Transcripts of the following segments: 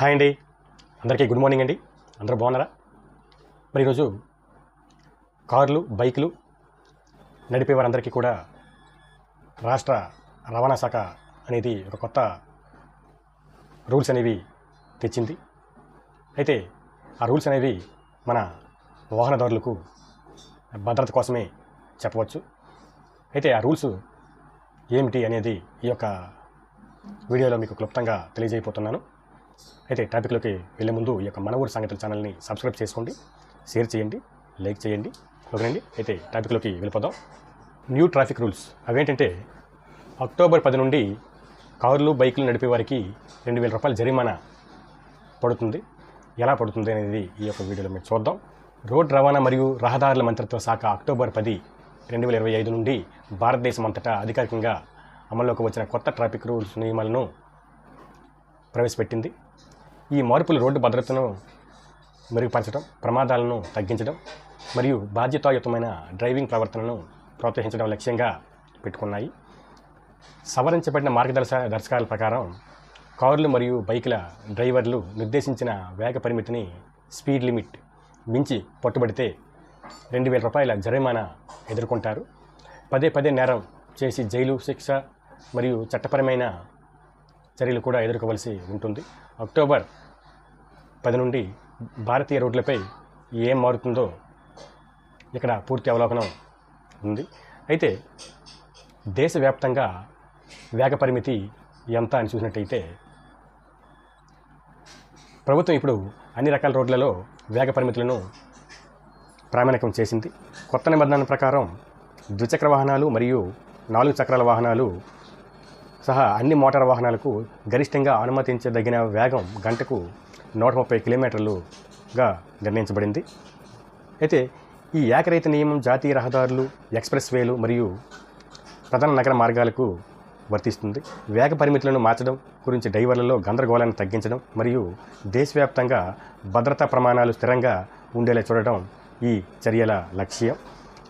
Hi అండి. అందరికీ good morning అండి. అందరూ బాగున్నారా? మరి ఈరోజు కార్లు బైకులు నడిపే వారందరికీ కూడా రాష్ట్ర రవాణా శాఖ అనేది ఒక కొత్త రూల్స్ అనేవి తెచ్చింది. అయితే ఆ రూల్స్ అనేవి మన వాహనదారులకు భద్రత కోసమే చెప్పవచ్చు. అయితే ఆ రూల్స్ ఏమిటి అనేది ఈ యొక్క వీడియోలో మీకు క్లుప్తంగా తెలియజేయబోతున్నాను. అయితే టాపిక్లోకి వెళ్ళే ముందు ఈ యొక్క మన ఊరు సంగతుల ఛానల్ని సబ్స్క్రైబ్ చేసుకోండి షేర్ చేయండి లైక్ చేయండి ఓకేనండి అయితే టాపిక్లోకి వెళ్ళిపోదాం. న్యూ ట్రాఫిక్ రూల్స్ అవేంటంటే అక్టోబర్ పది నుండి కార్లు బైకులు నడిపే వారికి రెండు వేల రూపాయల జరిమానా పడుతుంది. ఎలా పడుతుంది అనేది ఈ యొక్క వీడియోలో మేము చూద్దాం. రోడ్ రవాణా మరియు రహదారుల మంత్రిత్వ శాఖ అక్టోబర్ పది రెండు వేల ఇరవై ఐదు నుండి భారతదేశం అంతటా అధికారికంగా అమల్లోకి వచ్చిన కొత్త ట్రాఫిక్ రూల్స్ నియమాలను ప్రవేశపెట్టింది. ఈ మార్పులు రోడ్డు భద్రతను మెరుగుపరచడం ప్రమాదాలను తగ్గించడం మరియు బాధ్యతాయుతమైన డ్రైవింగ్ ప్రవర్తనను ప్రోత్సహించడం లక్ష్యంగా పెట్టుకున్నాయి. సవరించబడిన మార్గదర్శ దర్శకాల ప్రకారం కార్లు మరియు బైకుల డ్రైవర్లు నిర్దేశించిన వేగ పరిమితిని స్పీడ్ లిమిట్ మించి పట్టుబడితే రెండు వేల రూపాయల జరిమానా ఎదుర్కొంటారు. పదే పదే నేరం చేసి జైలు శిక్ష మరియు చట్టపరమైన చర్యలు కూడా ఎదుర్కోవలసి ఉంటుంది. అక్టోబర్ పది నుండి భారతీయ రోడ్లపై ఏం మారుతుందో ఇక్కడ పూర్తి అవలోకనం ఉంది. అయితే దేశవ్యాప్తంగా వేగ పరిమితి ఎంత అని చూసినట్టయితే ప్రభుత్వం ఇప్పుడు అన్ని రకాల రోడ్లలో వేగ పరిమితులను ప్రామాణికం చేసింది. కొత్త నిబంధనల ప్రకారం ద్విచక్ర వాహనాలు మరియు నాలుగు చక్రాల వాహనాలు సహా అన్ని మోటార్ వాహనాలకు గరిష్టంగా అనుమతించదగిన వేగం గంటకు నూట ముప్పై కిలోమీటర్లుగా నిర్ణయించబడింది. అయితే ఈ ఏకరైత నియమం జాతీయ రహదారులు ఎక్స్ప్రెస్ వేలు మరియు ప్రధాన నగర మార్గాలకు వర్తిస్తుంది. వేగ పరిమితులను మార్చడం గురించి డ్రైవర్లలో గందరగోళాన్ని తగ్గించడం మరియు దేశవ్యాప్తంగా భద్రతా ప్రమాణాలు స్థిరంగా ఉండేలా చూడడం ఈ చర్యల లక్ష్యం.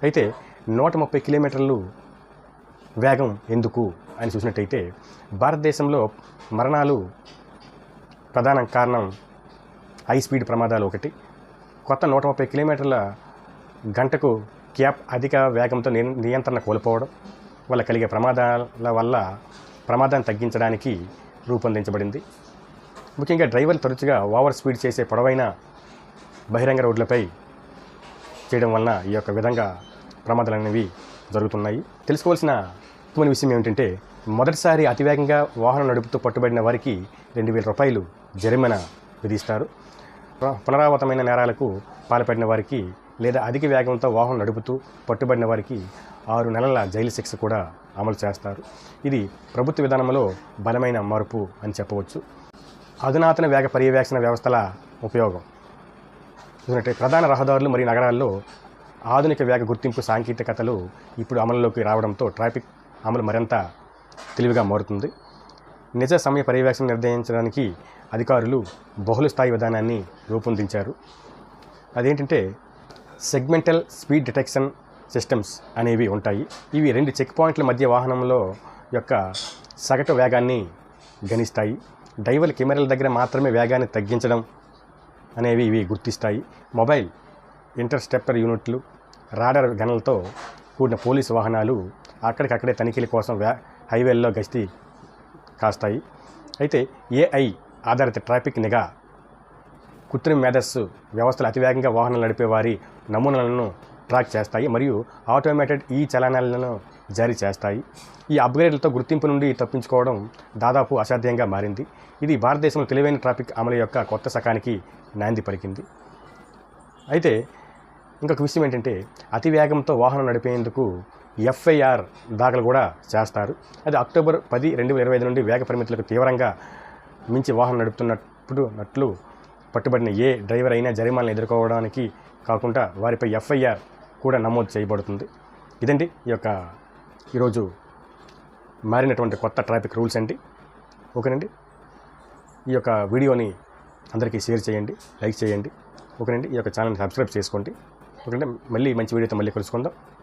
అయితే నూట ముప్పై కిలోమీటర్లు వేగం ఎందుకు అని చూసినట్టయితే భారతదేశంలో మరణాలు ప్రధాన కారణం హై స్పీడ్ ప్రమాదాలు ఒకటి. కొత్త నూట ముప్పై కిలోమీటర్ల గంటకు క్యాప్ అధిక వేగంతో నియంత్రణ కోల్పోవడం వల్ల కలిగే ప్రమాదాల వల్ల ప్రమాదాన్ని తగ్గించడానికి రూపొందించబడింది. ముఖ్యంగా డ్రైవర్లు తరచుగా ఓవర్ స్పీడ్ చేసే పొడవైన బహిరంగ రోడ్లపై చేయడం వలన ఈ యొక్క విధంగా ప్రమాదాలు అనేవి జరుగుతున్నాయి. తెలుసుకోవాల్సిన ముఖ్యమైన విషయం ఏమిటంటే మొదటిసారి అతివేగంగా వాహనం నడుపుతూ పట్టుబడిన వారికి రెండు వేల రూపాయలు జరిమానా విధిస్తారు. పునరావృతమైన నేరాలకు పాల్పడిన వారికి లేదా అధిక వేగంతో వాహనం నడుపుతూ పట్టుబడిన వారికి ఆరు నెలల జైలు శిక్ష కూడా అమలు చేస్తారు. ఇది ప్రభుత్వ విధానంలో బలమైన మార్పు అని చెప్పవచ్చు. అధునాతన వేగ పర్యవేక్షణ వ్యవస్థల ఉపయోగం. చూసినట్టే ప్రధాన రహదారులు మరియు నగరాల్లో ఆధునిక వేగ గుర్తింపు సాంకేతికతలు ఇప్పుడు అమలులోకి రావడంతో ట్రాఫిక్ అమలు మరింత తెలివిగా మారుతుంది. నిజ సమయ పర్యవేక్షణ నిర్ణయించడానికి అధికారులు బహుళ స్థాయి విధానాన్ని రూపొందించారు. అదేంటంటే సెగ్మెంటల్ స్పీడ్ డిటెక్షన్ సిస్టమ్స్ అనేవి ఉంటాయి. ఇవి రెండు చెక్ పాయింట్ల మధ్య వాహనంలో యొక్క సగటు వేగాన్ని గణిస్తాయి. డ్రైవర్ కెమెరాల దగ్గర మాత్రమే వేగాన్ని తగ్గించడం అనేవి ఇవి గుర్తిస్తాయి. మొబైల్ ఇంటర్స్టెప్పర్ యూనిట్లు రాడర్ గనలతో కూడిన పోలీసు వాహనాలు అక్కడికక్కడే తనిఖీల కోసం వ్యా హైవేల్లో గస్తీ కాస్తాయి. అయితే ఏఐ ఆధారిత ట్రాఫిక్ నిఘా కృత్రిమ మేధస్సు వ్యవస్థలు అతివేగంగా వాహనాలు నడిపే వారి నమూనాలను ట్రాక్ చేస్తాయి మరియు ఆటోమేటెడ్ ఈ చలనాలను జారీ చేస్తాయి. ఈ అప్గ్రేడ్లతో గుర్తింపు నుండి తప్పించుకోవడం దాదాపు అసాధ్యంగా మారింది. ఇది భారతదేశంలో తెలివైన ట్రాఫిక్ అమలు యొక్క కొత్త శకానికి నాంది పలికింది. అయితే ఇంకొక విషయం ఏంటంటే అతి వేగంతో వాహనం నడిపేందుకు ఎఫ్ఐఆర్ దాఖలు కూడా చేస్తారు. అది అక్టోబర్ పది రెండు వేల ఇరవై ఐదు నుండి వేగ పరిమితులకు తీవ్రంగా మించి వాహనం నడుపుతున్నప్పుడు నట్లు పట్టుబడిన ఏ డ్రైవర్ అయినా జరిమానాలు ఎదుర్కోవడానికి కాకుండా వారిపై ఎఫ్ఐఆర్ కూడా నమోదు చేయబడుతుంది. ఇదండి ఈ యొక్క ఈరోజు మారినటువంటి కొత్త ట్రాఫిక్ రూల్స్ అండి. ఓకేనండి? ఈ యొక్క వీడియోని అందరికీ షేర్ చేయండి లైక్ చేయండి. ఓకేనండి? ఈ యొక్క ఛానల్ని సబ్స్క్రైబ్ చేసుకోండి. ఓకేనండి? మళ్ళీ మంచి వీడియోతో మళ్ళీ కలుసుకుందాం.